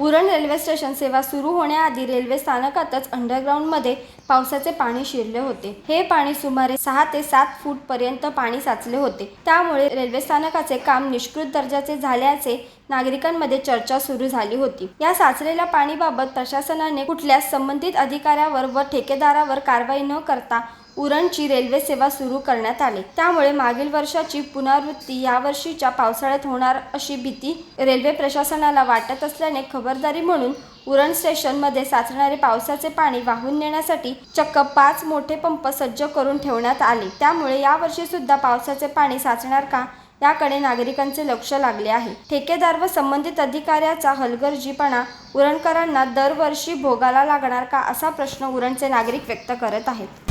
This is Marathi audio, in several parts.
उरण रेल्वे स्टेशन सेवा सुरू होण्याआधी रेल्वे स्थानकातच अंडरग्राऊंडमध्ये पावसाचे पाणी शिरले होते. हे पाणी सुमारे सहा ते सात फूट पर्यंत पाणी साचले होते. त्यामुळे रेल्वे स्थानकाचे काम निष्कृत दर्जाचे झाल्याचे नागरिकांमध्ये चर्चा सुरू झाली होती. या साचलेल्या पाणीबाबत प्रशासनाने कुठल्याच संबंधित अधिकाऱ्यावर व ठेकेदारावर कारवाई न करता उरणची रेल्वे सेवा सुरू करण्यात आली. त्यामुळे मागील वर्षाची पुनरावृत्ती यावर्षीच्या पावसाळ्यात होणार अशी भीती रेल्वे प्रशासनाला वाटत असल्याने खबरदारी म्हणून उरण स्टेशनमध्ये साचणारे पावसाचे पाणी वाहून नेण्यासाठी चक्क पाच मोठे पंप सज्ज करून ठेवण्यात आले. त्यामुळे यावर्षी सुद्धा पावसाचे पाणी साचणार का? याकडे नागरिकांचे लक्ष लागले आहे. ठेकेदार व संबंधित अधिकाऱ्याचा हलगर्जीपणा उरणकरांना दरवर्षी भोगाला लागणार का असा प्रश्न उरणचे नागरिक व्यक्त करत आहेत.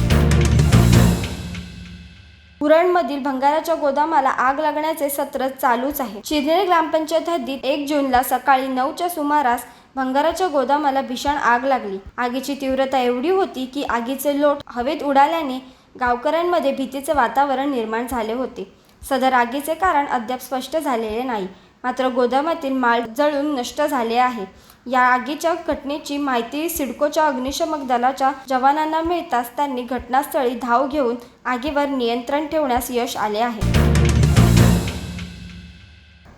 उरणमधील भंगाराच्या गोदामाला आग लागण्याचे सत्र चालूच आहे. शिरनेर ग्रामपंचायत हद्दीत एक जूनला सकाळी नऊच्या सुमारास भंगाराच्या गोदामाला भीषण आग लागली. आगीची तीव्रता एवढी होती की आगीचे लोट हवेत उडाल्याने गावकऱ्यांमध्ये भीतीचे वातावरण निर्माण झाले होते. सदर आगीचे कारण अद्याप स्पष्ट झालेले नाही. मात्र गोदामातील माल जळून नष्ट झाले आहे. या आगीच्या घटनेची माहिती सिडकोच्या अग्निशमक दलाच्या जवानांना मिळताच त्यांनी घटनास्थळी धाव घेऊन आगीवर नियंत्रण ठेवण्यास यश आले आहे.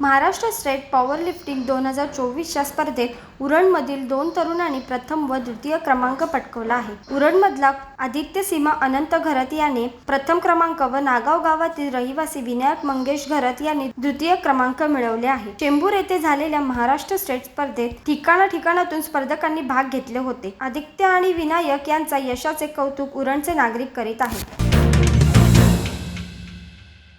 महाराष्ट्र स्टेट पॉवर लिफ्टिंग दोन हजार चोवीसच्या स्पर्धेत उरणमधील दोन तरुणांनी प्रथम व द्वितीय क्रमांक पटकवला आहे. उरणमधला आदित्य सीमा अनंत घरत याने प्रथम क्रमांक व नागाव गावातील रहिवासी विनायक मंगेश घरत यांनी द्वितीय क्रमांक मिळवले आहे. चेंबूर येथे झालेल्या महाराष्ट्र स्टेट स्पर्धेत ठिकाणा ठिकाणातून स्पर्धकांनी भाग घेतले होते. आदित्य आणि विनायक यांचा यशाचे कौतुक उरणचे नागरिक करीत आहेत.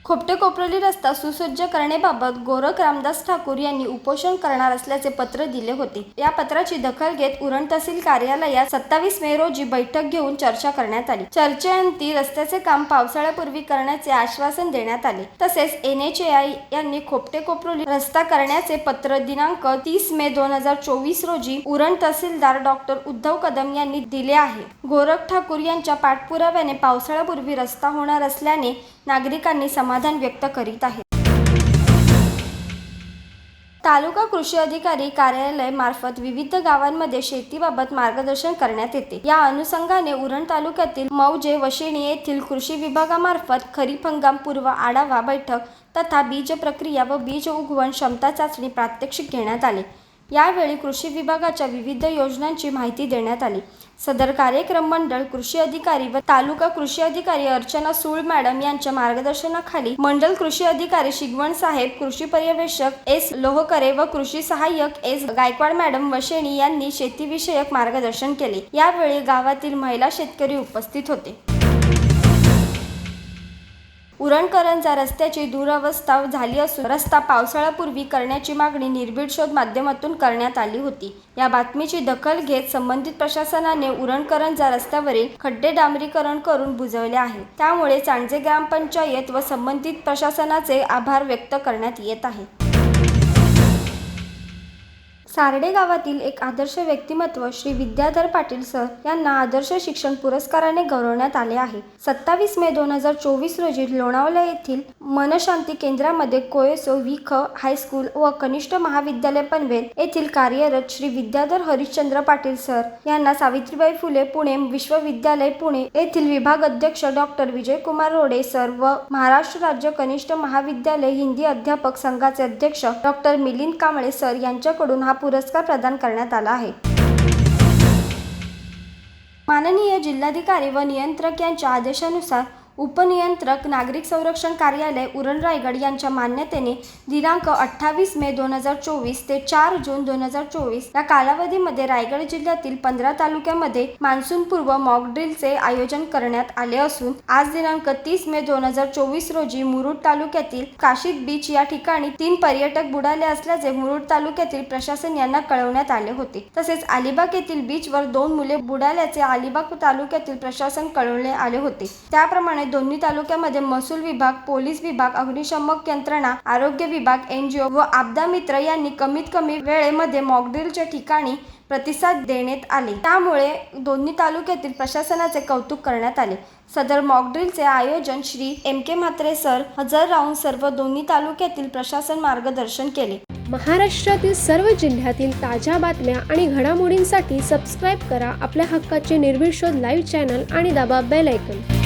खोपटे कोपरोली रस्ता सुसज्ज करण्याबाबत गोरख रामदास ठाकूर यांनी उपोषण करणार असल्याचे पत्र दिले होते. या पत्राची दखल घेत उरण तहसील कार्यालयात सत्तावीस मे रोजी बैठक घेऊन चर्चा करण्यात आली. चर्चेअंती रस्त्याचे काम पावसाळ्यापूर्वी करण्याचे आश्वासन देण्यात आले. तसेच एन एच आय यांनी खोपटे कोपरोली रस्ता करण्याचे पत्र दिनांक तीस मे दोन हजार चोवीस रोजी उरण तहसीलदार डॉक्टर उद्धव कदम यांनी दिले आहे. गोरख ठाकूर यांच्या पाठपुराव्याने पावसाळ्यापूर्वी रस्ता होणार असल्याने नागरिकांनी समाधान व्यक्त करीत आहेत. तालुका कृषी अधिकारी कार्यालय मार्फत विविध गावांमध्ये शेतीबाबत मार्गदर्शन करण्यात येते. या अनुषंगाने उरण तालुक्यातील मौजे वशिणी येथील कृषी विभागामार्फत खरीप हंगाम पूर्व आढावा बैठक तथा बीज प्रक्रिया व बीज उगवण क्षमता चाचणी प्रात्यक्षिक घेण्यात आले. यावेळी कृषी विभागाच्या विविध योजनांची माहिती देण्यात आली. सदर कार्यक्रम मंडळ कृषी अधिकारी व तालुका कृषी अधिकारी अर्चना सूळ मॅडम यांच्या मार्गदर्शनाखाली मंडल कृषी अधिकारी शिगवण साहेब कृषी पर्यवेक्षक एस लोहकरे व कृषी सहाय्यक एस गायकवाड मॅडम वशेणी यांनी शेतीविषयक मार्गदर्शन केले. यावेळी गावातील महिला शेतकरी उपस्थित होते. उरणकरंजा रस्त्याची दुरवस्था झाली असून रस्ता पावसाळ्यापूर्वी करण्याची मागणी निर्भीड शोध माध्यमातून करण्यात आली होती. या बातमीची दखल घेत संबंधित प्रशासनाने उरणकरंजा रस्त्यावरील खड्डे डांबरीकरण करून बुजवले आहे. त्यामुळे चांडजे ग्रामपंचायत व संबंधित प्रशासनाचे आभार व्यक्त करण्यात येत आहे. सारडे गावातील एक आदर्श व्यक्तिमत्व श्री विद्याधर पाटील सर यांना आदर्श शिक्षण पुरस्काराने गौरवण्यात आले आहे. सत्तावीस मे दोन हजार चोवीस रोजी लोणावळा येथील मनशांती केंद्रामध्ये कोयसो वि ख हायस्कूल व कनिष्ठ महाविद्यालय पनवेल येथील कार्यरत श्री विद्याधर हरिश्चंद्र पाटील सर यांना सावित्रीबाई फुले पुणे विश्वविद्यालय पुणे येथील विभाग अध्यक्ष डॉक्टर विजयकुमार रोडे सर व महाराष्ट्र राज्य कनिष्ठ महाविद्यालय हिंदी अध्यापक संघाचे अध्यक्ष डॉक्टर मिलिंद कांबळे सर यांच्याकडून हा पुरस्कार प्रदान करण्यात आला आहे. माननीय जिल्हाधिकारी व नियंत्रक यांच्या आदेशानुसार उपनियंत्रक नागरिक संरक्षण कार्यालय उरण रायगड यांच्या मान्यतेने दिनांक अठ्ठावीस मे दोन हजार चोवीस ते चार जून दोन हजार चोवीस या कालावधीमध्ये रायगड जिल्ह्यातील पंधरा तालुक्यामध्ये मान्सूनपूर्व मॉकड्रिलचे आयोजन करण्यात आले असून आज दिनांक तीस मे दोन हजार चोवीस रोजी मुरुड तालुक्यातील काशीद बीच या ठिकाणी तीन पर्यटक बुडाले असल्याचे मुरुड तालुक्यातील प्रशासन यांना कळवण्यात आले होते. तसेच अलिबाग येथील बीचवर दोन मुले बुडाल्याचे अलिबाग तालुक्यातील प्रशासन कळवले आले होते. त्याप्रमाणे दोन्ही तालुक्यामध्ये महसूल विभाग पोलीस विभाग अग्निशमक यंत्रणा आरोग्य विभाग एनजीओ व आपदा मित्र यांनी कमीत कमी वेळेमध्ये मॉकड्रिलच्या ठिकाणी प्रतिसाद देण्यात आले. त्यामुळे दोन्ही तालुक्यातील प्रशासनाचे कौतुक करण्यात आले. सदर मॉकड्रिलचे आयोजन Shri M K Mhatre sir हजर राहून सर्व दोन्ही तालुक्यातील प्रशासन मार्गदर्शन केले. महाराष्ट्रातील सर्व जिल्ह्यातील ताज्या बातम्या आणि घडामोडींसाठी सबस्क्राईब करा आपल्या हक्काचे निर्भीड शोध लाईव्ह चॅनल आणि दाबा बेल ऐकन